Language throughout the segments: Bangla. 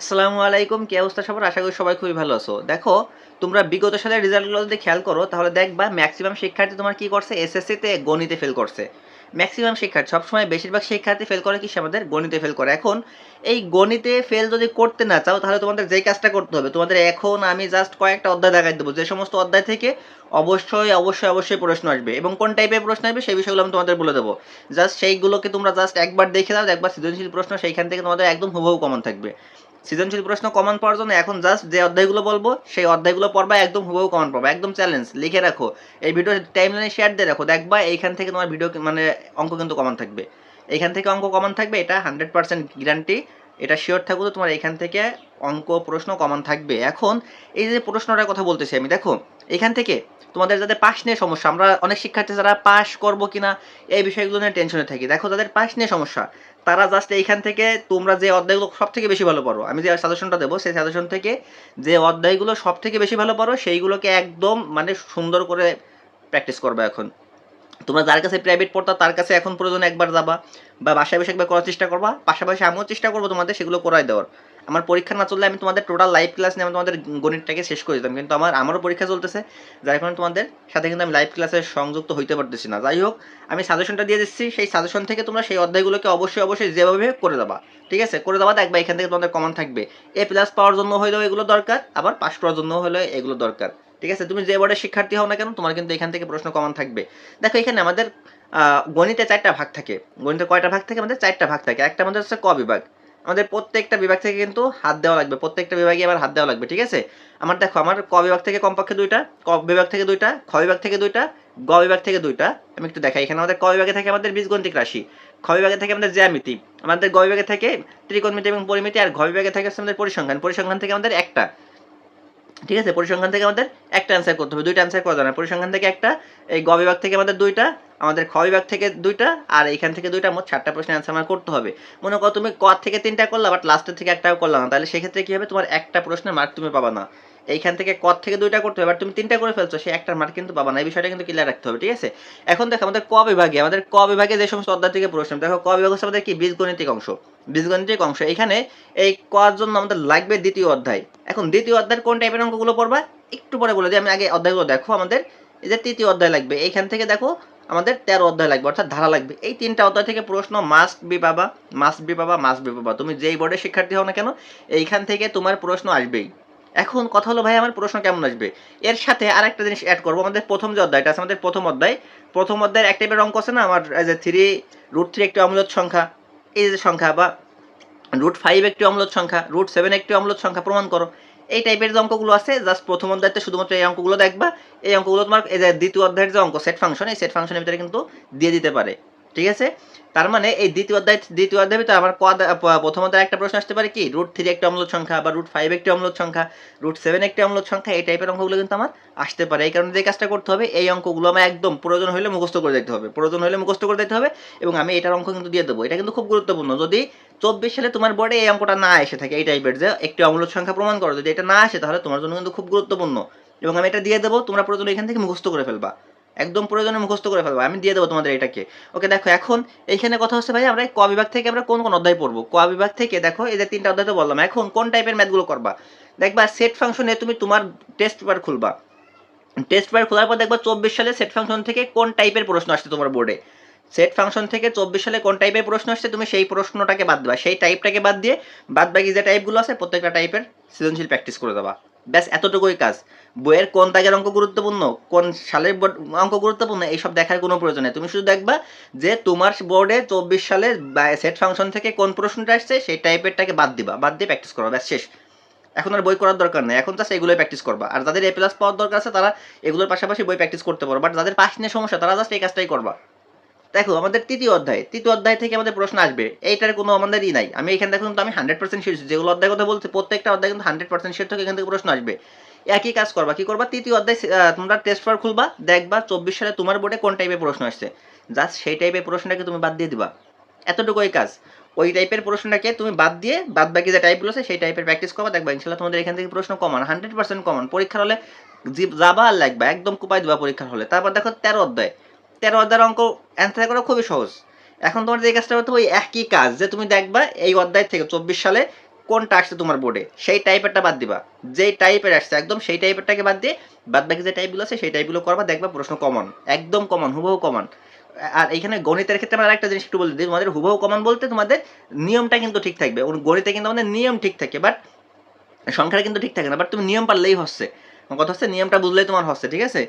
আসসালামু আলাইকুম, কি অবস্থা সবার? আশা করি সবাই খুবই ভালো আছো। দেখো, তোমরা বিগত সালের রেজাল্টগুলো যদি খেয়াল করো, তাহলে দেখবা ম্যাক্সিমাম শিক্ষার্থী তোমার কি করছে? এসএসসিতে গণিতে ফেল করছে। ম্যাক্সিমাম শিক্ষার্থী, সবসময় বেশিরভাগ শিক্ষার্থী ফেল করে কি আমাদের গণিতে ফেল করে। এখন, এই গণিতে ফেল যদি করতে না চাও, তাহলে তোমাদের যেই কাজটা করতে হবে, তোমাদের এখন আমি জাস্ট কয়েকটা অধ্যায় দেখাই দেবো। যে সমস্ত অধ্যায় থেকে অবশ্যই অবশ্যই অবশ্যই প্রশ্ন আসবে এবং কোন টাইপের প্রশ্ন আসবে, সেই বিষয়গুলো আমি তোমাদের বলে দেবো। জাস্ট সেইগুলোকে তোমরা জাস্ট একবার দেখে দাও, একবার সৃজনশীল প্রশ্ন, সেইখান থেকে তোমাদের একদম হুবহু কমন থাকবে। সৃজনশীল প্রশ্ন কমন পাওয়ার জন্য এখন জাস্ট যে অধ্যায়গুলো বলব, সেই অধ্যায়গুলো পড়বা, একদম হুবহু কমন পাবা একদম চ্যালেঞ্জ লিখে রাখো। এই ভিডিও টাইম লাইনে শেয়ার দিয়ে রাখো। দেখবা এইখান থেকে তোমার ভিডিও মানে অঙ্ক কিন্তু কমন থাকবে। এইখান থেকে অঙ্ক কমন থাকবে, এটা হান্ড্রেড পার্সেন্ট গ্যারান্টি এটা শিওর থাকব তো তোমার এখান থেকে অঙ্ক, প্রশ্ন কমন থাকবে। এখন এই যে প্রশ্নটার কথা বলতেছি আমি, দেখো, এখান থেকে তোমাদের যাদের পাস নিয়ে সমস্যা, আমরা অনেক শিক্ষার্থী যারা পাশ করব কিনা, এই বিষয়গুলো নিয়ে টেনশনে থাকি। দেখো, যাদের পাস নিয়ে সমস্যা তারা জাস্ট এইখান থেকে তোমরা যে অধ্যায়গুলো সব থেকে বেশি ভালো পারো আমি যে সাজেশনটা দেবো, সেই সাজেশন থেকে যে অধ্যায়গুলো সব থেকে বেশি ভালো পারো সেইগুলোকে একদম মানে সুন্দর করে প্র্যাকটিস করবে এখন। তোমরা যার কাছে প্রাইভেট পড়তা, তার কাছে এখন প্রয়োজন একবার যাবা বা বাসায় বসে একবার করার চেষ্টা করবা, পাশাপাশি আমিও চেষ্টা করব তোমাদের সেগুলো করাই দেওয়ার। আমার পরীক্ষা না চললে আমি তোমাদের টোটাল লাইভ ক্লাস নিয়ে আমি তোমাদের গণিতটাকে শেষ করে দিতাম। কিন্তু আমার, আমারও পরীক্ষা চলতেছে, যার কারণে তোমাদের সাথে কিন্তু আমি লাইভ ক্লাসে সংযুক্ত হইতে পারতেছি না। যাই হোক, আমি সাজেশনটা দিয়ে দিচ্ছি, সেই সাজেশন থেকে তোমরা সেই অধ্যায়গুলোকে অবশ্যই অবশ্যই যেভাবে করে দেবা। ঠিক আছে? করে দেওয়া দেখবা এখান থেকে তোমাদের কমন থাকবে। এ প্লাস পাওয়ার জন্য হলেও এগুলো দরকার, আবার পাস করার জন্য হলেও এগুলো দরকার। ঠিক আছে? তুমি যে বোর্ডের শিক্ষার্থী হও না কেন, তোমার কিন্তু এখান থেকে প্রশ্ন কমন থাকবে। দেখো, এখানে আমাদের গণিতে চারটা ভাগ থাকে। গণিতে কয়টা ভাগ থাকে? আমাদের চারটা ভাগ থাকে। একটা আমাদের হচ্ছে ক বিভাগ। আমাদের প্রত্যেকটা বিভাগ থেকে কিন্তু হাত দেওয়া লাগবে। প্রত্যেকটা বিভাগে আবার হাত দেওয়া লাগবে, ঠিক আছে? আমার দেখো, আমার ক বিভাগ থেকে কমপক্ষে দুইটা, ক বিভাগ থেকে দুইটা, খ বিভাগ থেকে দুইটা, গ বিভাগ থেকে দুইটা। আমি একটু দেখাই, এখানে আমাদের ক বিভাগে থাকে আমাদের বীজগণিতিক রাশি, খ বিভাগে থাকে আমাদের জ্যামিতি, আমাদের গ বিভাগে থাকে ত্রিকোণমিতি এবং পরিমিতি, আর ঘ বিভাগে থাকে আমাদের পরিসংখ্যান পরিসংখ্যান থেকে আমাদের একটা। ঠিক আছে? পরিসংখ্যান থেকে আমাদের একটা অ্যান্সার করতে হবে। দুইটা অ্যান্সার করা যাবে না। পরিসংখ্যান থেকে একটা, এই গ বিভাগ থেকে আমাদের দুইটা, আমাদের খ বিভাগ থেকে দুইটা, আর এখান থেকে দুইটা মোট চারটা প্রশ্নের অ্যান্সার আমার করতে হবে। মনে করো তুমি ক থেকে তিনটা করলা বাট লাস্টের থেকে একটাও করলা না। তাহলে সেক্ষেত্রে কি হবে? তোমার একটা প্রশ্নের মার্ক তুমি পাবা না। এইখান থেকে ক থেকে দুইটা করতে হবে, এবার তুমি তিনটা করে ফেলছো, সেই একটার মার্ক কিন্তু পাবা না, এই বিষয়টা কিন্তু ক্লিয়ার রাখতে হবে, ঠিক আছে? এখন দেখো, আমাদের ক বিভাগে, আমাদের ক বিভাগে যে সমস্ত অধ্যায় থেকে প্রশ্ন, দেখো, ক বিভাগ হচ্ছে আমাদের কি? বীজগণিতিক অংশ। বীজগণিতিক অংশ, এখানে এই কর জন্য আমাদের লাগবে দ্বিতীয় অধ্যায়। এখন দ্বিতীয় অধ্যায়ের কোন টাইপের অঙ্কগুলো পড়বা? একটু পরে বলে দিই, আমি আগে অধ্যায়গুলো দেখো, আমাদের এই যে তৃতীয় অধ্যায় লাগবে, এইখান থেকে দেখো, আমাদের তেরো অধ্যায় লাগবে, অর্থাৎ ধারা লাগবে। এই তিনটা অধ্যায় থেকে প্রশ্ন মাস্ট বি পাবা মাস্ট বি পাবা মাস্ট বি পাবা। তুমি যেই বোর্ডের শিক্ষার্থী হও না কেন, এইখান থেকে তোমার প্রশ্ন আসবেই। এখন কথা হলো, ভাই, আমার প্রশ্ন কেমন আসবে? এর সাথে আর একটা জিনিস অ্যাড করব, আমাদের প্রথম যে অধ্যায়টা আছে, আমাদের প্রথম অধ্যায়। প্রথম অধ্যায়ের এক টাইপের অঙ্ক আছে না, আমার যে থ্রি রুট থ্রি একটি অম্লত সংখ্যা, এই যে সংখ্যা, বা রুট ফাইভ একটি অম্লত সংখ্যা রুট সেভেন একটি অম্লত সংখ্যা, প্রমাণ করো। এই টাইপের যে অঙ্কগুলো আছে জাস্ট প্রথম অধ্যায়তে শুধুমাত্র এই অঙ্কগুলো দেখবা, এই অঙ্কগুলো তোমার দ্বিতীয় অধ্যায়ের যে অঙ্ক সেট ফাংশন এই সেট ফাংশনের ভিতরে কিন্তু দিয়ে দিতে পারে। ঠিক আছে? তার মানে এই দ্বিতীয় অধ্যায়, দ্বিতীয় অধ্যায়ের ভিতরে আমার প্রথম অধ্যায় একটা প্রশ্ন আসতে পারে কি? রুট থ্রি একটি অম্লত সংখ্যা বা রুট ফাইভ একটি অম্লত সংখ্যা রুট সেভেন একটি অম্লত সংখ্যা, এই টাইপের অঙ্কগুলো কিন্তু আমার আসতে পারে। এই কারণে যে কাজটা করতে হবে, এই অঙ্কগুলো আমার একদম প্রয়োজন হলে মুখস্থ করে দিতে হবে। প্রয়োজন হলে মুখস্থ করে দিতে হবে এবং আমি এটার অঙ্ক কিন্তু দিয়ে দেবো। এটা কিন্তু খুব গুরুত্বপূর্ণ। যদি চব্বিশ সালে তোমার বোর্ডে এই অঙ্কটা না এসে থাকে, এই টাইপের যে একটি অম্লত সংখ্যা প্রমাণ করো, যদি এটা না আসে তাহলে তোমার জন্য কিন্তু খুব গুরুত্বপূর্ণ। এবং আমি এটা দিয়ে দেবো, তোমরা প্রয়োজন এখান থেকে মুখস্থ করে ফেলবা। একদম প্রয়োজনে মুখস্থ করে ফেলব। আমি দিয়ে দেবো তোমাদের এটাকে। ওকে, দেখো, এখন এইখানে কথা হচ্ছে, ভাই, আমরা ক বিভাগ থেকে আমরা কোন কোন অধ্যায় পড়ব? ক বিভাগ থেকে, দেখো, এই যে তিনটা অধ্যায় তো বললাম। এখন কোন টাইপের ম্যাথগুলো করবা? দেখবা সেট ফাংশনে তুমি তোমার টেস্ট পেপার খুলবা। টেস্ট পেপার খোলার পর দেখবা, চব্বিশ সালে সেট ফাংশন থেকে কোন টাইপের প্রশ্ন আসছে তোমার বোর্ডে সেট ফাংশন থেকে চব্বিশ সালে কোন টাইপের প্রশ্ন আসছে, তুমি সেই প্রশ্নটাকে বাদ দেবা। সেই টাইপটাকে বাদ দিয়ে বাদ বাকি যে টাইপগুলো আছে, প্রত্যেকটা টাইপের সৃজনশীল প্র্যাকটিস করে দেবা। ব্যাস, এতটুকুই কাজ। বইয়ের কোন দাগের অঙ্ক গুরুত্বপূর্ণ, কোন সালের অঙ্ক গুরুত্বপূর্ণ, এইসব দেখার কোনো প্রয়োজন নেই। তুমি শুধু দেখবা যে তোমার বোর্ডে চব্বিশ সালে সেট ফাংশন থেকে কোন প্রশ্নটা আসছে, সেই টাইপেরটাকে বাদ দিবা, বাদ দিয়ে প্র্যাকটিস করবা, ব্যাস, শেষ। এখন আর বই করার দরকার নেই। এখন জাস্ট এগুলোই প্র্যাকটিস করবা। আর যাদের এ প্লাস পাওয়ার দরকার আছে, তারা এগুলোর পাশাপাশি বই প্র্যাকটিস করতে পারো। বাট যাদের পাশ নিয়ে সমস্যা, তারা জাস্ট এই কাজটাই করবা। দেখো, আমাদের তৃতীয় অধ্যায়। তৃতীয় অধ্যায় থেকে আমাদের প্রশ্ন আসবে, এইটার কোনো আমাদের ই নাই। আমি এখানে দেখুন তো আমি হান্ড্রেড পার্সেন্ট শিখছি যেগুলো অধ্যায় কথা বলছি, প্রত্যেকটা অধ্যায় কিন্তু হান্ড্রেড পার্সেন্ট শিট থেকে এখান থেকে প্রশ্ন আসবে। একই কাজ করবা, কি করবা? তৃতীয় অধ্যায় তোমরা টেস্ট পেপার খুলবা, দেখবা চব্বিশ সালে তোমার বোর্ডে কোন টাইপের প্রশ্ন আসছে। জাস্ট সেই টাইপের প্রশ্নটাকে তুমি বাদ দিয়ে দিবা। এতটুকু এতটুকুই কাজ। ওই টাইপের প্রশ্নটাকে তুমি বাদ দিয়ে বাদ বাকি যে টাইপগুলো আছে, সেই টাইপের প্র্যাকটিস করবা, দেখবা ইনশাল্লাহ তোমাদের এখান থেকে প্রশ্ন কমান হান্ড্রেড পার্সেন্ট কমন পরীক্ষার হলে যাবা আর লাগবা একদম কুপাই দিবা পরীক্ষার হলে। তারপর দেখো তেরো অধ্যায়। তেরো অধ্যায়ের অঙ্ক অ্যান্সার করা খুবই সহজ। এখন তোমার যে কাজটা হতো ওই একই কাজ যে তুমি দেখবা এই অধ্যায় থেকে চব্বিশ সালে কোনটা আসছে তোমার বোর্ডে সেই টাইপেরটা বাদ দিবা। যেই টাইপের আসছে, একদম সেই টাইপেরটাকে বাদ দিয়ে বাদ বাকি যে টাইপগুলো আছে, সেই টাইপগুলো করবা, দেখবা প্রশ্ন কমন একদম কমন হুবহু কমন আর এখানে গণিতের ক্ষেত্রে আমরা একটা জিনিস একটু বলে দিই, তোমাদের হুবহু কমন বলতে তোমাদের নিয়মটা কিন্তু ঠিক থাকবে। গণিতে কিন্তু আমাদের নিয়ম ঠিক থাকে বাট সংখ্যাটা কিন্তু ঠিক থাকে না বাট তুমি নিয়ম পারলেই হচ্ছে। কথা হচ্ছে নিয়মটা বুঝলেই তোমার হচ্ছে, ঠিক আছে?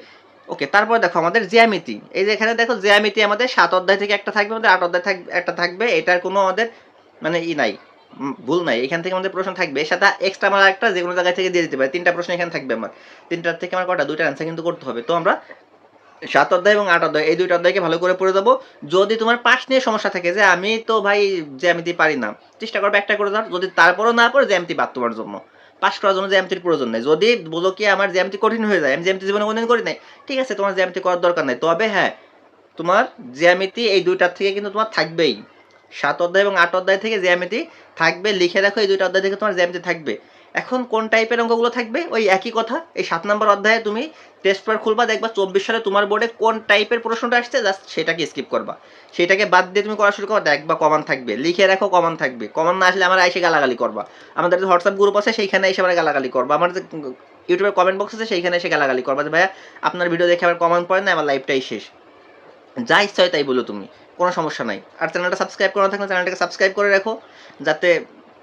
ওকে, তারপর দেখো আমাদের জ্যামিতি। এই যে এখানে দেখো জ্যামিতি আমাদের সাত অধ্যায় থেকে একটা থাকবে, আমাদের আট অধ্যায় থাকবে একটা থাকবে, এটার কোনো আমাদের মানে ই নাই ভুল নাই। এখান থেকে আমাদের প্রশ্ন থাকবে, এর সাথে এক্সট্রা আমার একটা যে কোনো জায়গায় থেকে দিয়ে দিতে পারে। তিনটা প্রশ্ন এখানে থাকবে আমার। তিনটার থেকে আমার কটা? দুইটা অ্যান্সার কিন্তু করতে হবে। তো আমরা সাত অধ্যায় এবং আট অধ্যায়, এই দুইটা অধ্যায়কে ভালো করে পড়ে দেবো যদি তোমার পাশ নিয়ে সমস্যা থাকে যে আমি তো ভাই জ্যামিতি পারি না, চেষ্টা করবে একটা করে দাও যদি তারপরও না পারো, জ্যামিতি বাদ তোমার জন্য। পাস করার জন্য জ্যামিতির প্রয়োজন নেই। যদি বলো কি আমার জ্যামিতি কঠিন হয়ে যায়, আমি জ্যামিতি জীবনে কোনদিন করি নাই, ঠিক আছে, তোমার জ্যামিতি করার দরকার নেই। তবে হ্যাঁ তোমার জ্যামিতি এই দুইটার থেকে কিন্তু তোমার থাকবেই। সাত অধ্যায় এবং আট অধ্যায় থেকে জ্যামিতি থাকবে, লিখে রাখো, এই দুইটা অধ্যায় থেকে তোমার জ্যামিতি থাকবে। এখন কোন টাইপের অঙ্কগুলো থাকবে? ওই একই কথা। এই সাত নম্বর অধ্যায়ে তুমি টেস্ট পেপার খুলবা, দেখবা চব্বিশ সালে তোমার বোর্ডে কোন টাইপের প্রশ্নটা আসছে জাস্ট সেটাকে স্কিপ করবা। সেটাকে বাদ দিয়ে তুমি করা শুরু করো দেখবা কমান থাকবে। লিখে রাখো কমান থাকবে। কমান না আসলে আমরা এসে গালাগালি করবা। আমাদের যে হোয়াটসঅ্যাপ গ্রুপ আছে, সেইখানে এসে আমরা গালাগালি করবা। আমার যে ইউটিউবের কমেন্ট বক্স আছে, সেইখানে এসে গালাগালি করবা যে, ভাইয়া, আপনার ভিডিও দেখে আমার কমেন্ট পড়ে না আমার লাইফটাই শেষ। যা ইচ্ছা হয় তাই বলো তুমি। কোনো সমস্যা নাই। আর চ্যানেলটা সাবস্ক্রাইব করা থাকলে চ্যানেলটাকে সাবস্ক্রাইব করে রাখো, যাতে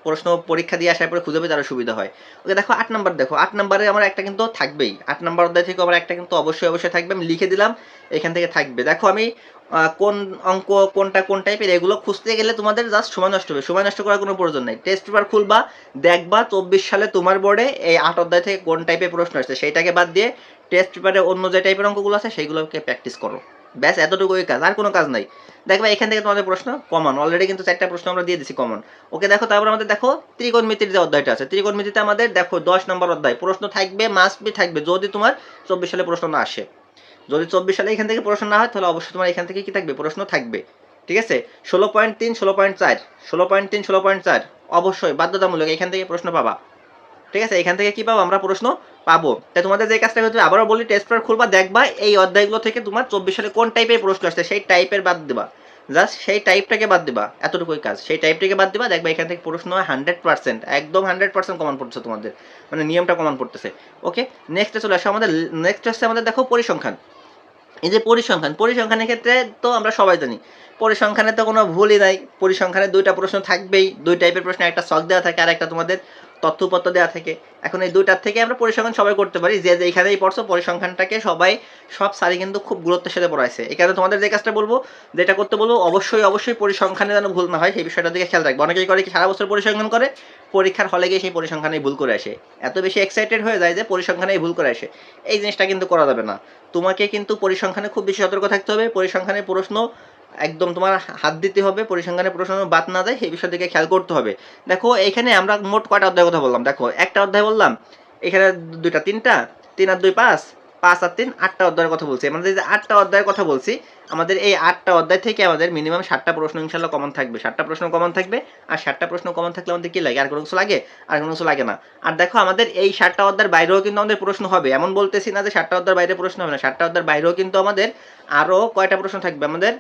প্রশ্ন পরীক্ষা দিয়ে আসার পরে খুঁজে পেতে আরও সুবিধা হয়। ওকে, দেখো, আট নাম্বার, দেখো, আট নাম্বারে আমার একটা কিন্তু থাকবেই। আট নাম্বার অধ্যায় থেকে আমার একটা কিন্তু অবশ্যই অবশ্যই থাকবে। আমি লিখে দিলাম, এখান থেকে থাকবে। দেখো, আমি কোন অঙ্ক, কোনটা, কোন টাইপের এগুলো খুঁজতে গেলে তোমাদের জাস্ট সময় নষ্ট হবে। সময় নষ্ট করার কোনো প্রয়োজন নেই। টেস্ট পেপার খুলবা, দেখবা চব্বিশ সালে তোমার বোর্ডে এই আট অধ্যায় থেকে কোন টাইপের প্রশ্ন আসছে। সেইটাকে বাদ দিয়ে টেস্ট পেপারে অন্য যে টাইপের অঙ্কগুলো আছে, সেইগুলোকে প্র্যাকটিস করো। ব্যাস, এতটুকুই কাজ, আর কোনো কাজ নাই। দেখবা এখান থেকে তোমাদের প্রশ্ন কমন অলরেডি কিন্তু চারটা প্রশ্ন আমরা দিয়ে দিছি কমন ওকে, দেখো, তারপর আমাদের দেখো ত্রিকোণমিতির যে অধ্যায়টা আছে ত্রিকোণমিতিতে আমাদের দেখো দশ নম্বর অধ্যায়। প্রশ্ন থাকবে মাস্ট বি থাকবে, যদি তোমার চব্বিশ সালে প্রশ্ন না আসে। যদি চব্বিশ সালে এখান থেকে প্রশ্ন না হয়, তাহলে অবশ্যই তোমার এখান থেকে কি থাকবে? প্রশ্ন থাকবে। ঠিক আছে? ষোলো পয়েন্ট তিন, ষোলো পয়েন্ট চার, ষোলো পয়েন্ট তিন, ষোলো পয়েন্ট চার। অবশ্যই, বাধ্যতামূলক এখান থেকে প্রশ্ন পাবা। ঠিক আছে, এখান থেকে কি পাবো? আমরা প্রশ্ন পাবো। তাই তোমাদের যে কাজটা করতে আবারও বলি টেস্ট পেপার খুলবা, দেখবা এই অধ্যায়গুলো থেকে তোমার চব্বিশ সালে কোন টাইপের প্রশ্ন আসছে, সেই টাইপের বাদ দিবা। জাস্ট সেই টাইপটাকে বাদ দিবা, এতটুকুই কাজ। সেই টাইপটাকে বাদ দিবা, দেখবা এখান থেকে প্রশ্ন হয় হান্ড্রেড পার্সেন্ট একদম হান্ড্রেড পার্সেন্ট কমন পড়ছে তোমাদের। মানে নিয়মটা কমন পড়তেছে। ওকে নেক্সটে চলে আসো আমাদের নেক্সট হচ্ছে আমাদের দেখো পরিসংখ্যান। এই যে পরিসংখ্যান, পরিসংখ্যানের ক্ষেত্রে তো আমরা সবাই জানি, পরিসংখ্যানে তো কোনো ভুলই নাই। পরিসংখ্যানে দুইটা প্রশ্ন থাকবেই, দুই টাইপের প্রশ্ন একটা শখ দেওয়া থাকে আর একটা তোমাদের তথ্যপত্র দেওয়া থাকে। এখন এই দুইটার থেকে আমরা পরিসংখ্যান সবাই করতে পারি। যে যেখানেই পড়ছো, পরিসংখ্যানটাকে সবাই সব সারি কিন্তু খুব গুরুত্বের সাথে পড়াইছে। এখানে তোমাদের যে কাজটা বলব, যেটা করতে বলব, অবশ্যই অবশ্যই পরিসংখ্যানে যেন ভুল না হয়, সেই বিষয়টার দিকে খেয়াল রাখব। অনেকেই করে কি, সারা বছর পরিসংখ্যান করে, পরীক্ষার হলে গিয়ে সেই পরিসংখ্যানেই ভুল করে আসে। এত বেশি এক্সাইটেড হয়ে যায় যে পরিসংখ্যানেই ভুল করে আসে। এই জিনিসটা কিন্তু করা যাবে না। তোমাকে কিন্তু পরিসংখ্যানে খুব বেশি সতর্ক থাকতে হবে। পরিসংখ্যানের প্রশ্ন একদম তোমার হাত দিতে হবে, পরিসংখ্যানের প্রশ্ন বাদ না যায় সেই বিষয় দিকে খেয়াল করতে হবে। দেখো, এখানে আমরা মোট কয়টা অধ্যায় কথা বললাম? দেখো, একটা অধ্যায় বললাম, এখানে দুইটা তিনটা, তিন আর দুই পাঁচ পাঁচ আর তিন, আটটা অধ্যায়ের কথা বলছি। আমাদের যে আটটা অধ্যায়ের কথা বলছি, আমাদের এই আটটা অধ্যায় থেকে আমাদের মিনিমাম ষাটটা প্রশ্ন ইনশাল্লাহ কমন থাকবে। ষাটটা প্রশ্ন কমন থাকবে, আর ষাটটা প্রশ্ন কমন থাকলে আমাদের কি লাগে? আর কোনো কিছু লাগে? আর কোনো কিছু লাগে না। আর দেখো, আমাদের এই ষাটটা অধ্যায়ের বাইরেও কিন্তু আমাদের প্রশ্ন হবে। এমন বলতেছি না যে ষাটটা অধ্যায়ের বাইরে প্রশ্ন হবে না। ষাটটা অধ্যায়ের বাইরেও কিন্তু আমাদের আরও কয়টা প্রশ্ন থাকবে? আমাদের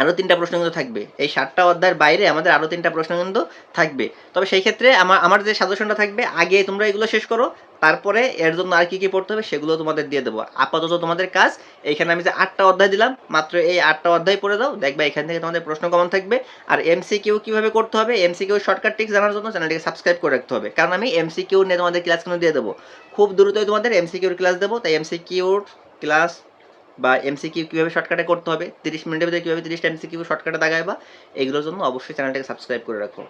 আরও তিনটা প্রশ্ন কিন্তু থাকবে। এই সাতটা অধ্যায়ের বাইরে আমাদের আরও তিনটা প্রশ্ন কিন্তু থাকবে। তবে সেই ক্ষেত্রে আমার আমার যে সাজেশনটা থাকবে, আগে তোমরা এগুলো শেষ করো, তারপরে এর জন্য আর কি কি পড়তে হবে সেগুলো তোমাদের দিয়ে দেবো। আপাতত তোমাদের কাজ, এইখানে আমি যে আটটা অধ্যায় দিলাম, মাত্র এই আটটা অধ্যায় পড়ে দাও, দেখবে এখান থেকে তোমাদের প্রশ্ন কমন থাকবে। আর এমসি এমসিকিউ কীভাবে করতে হবে এমসিকিউ শর্টকাট টিক্স জানার জন্য চ্যানেলটিকে সাবস্ক্রাইব করে রাখতে হবে। কারণ আমি এমসি এমসিকিউ নিয়ে তোমাদের ক্লাস কিন্তু দিয়ে দেবো। খুব দ্রুতই তোমাদের এমসিকিউর ক্লাস দেবো, তাই এমসি এমসিকিউর ক্লাস বা এমসিকিউ কীভাবে শর্টকাটে করতে হবে, তিরিশ মিনিটের ভিতরে কীভাবে তিরিশটা এমসিকিউ শর্টকাটে দাগায় বা এগুলোর জন্য অবশ্যই চ্যানেলটাকে সাবস্ক্রাইব করে রাখো।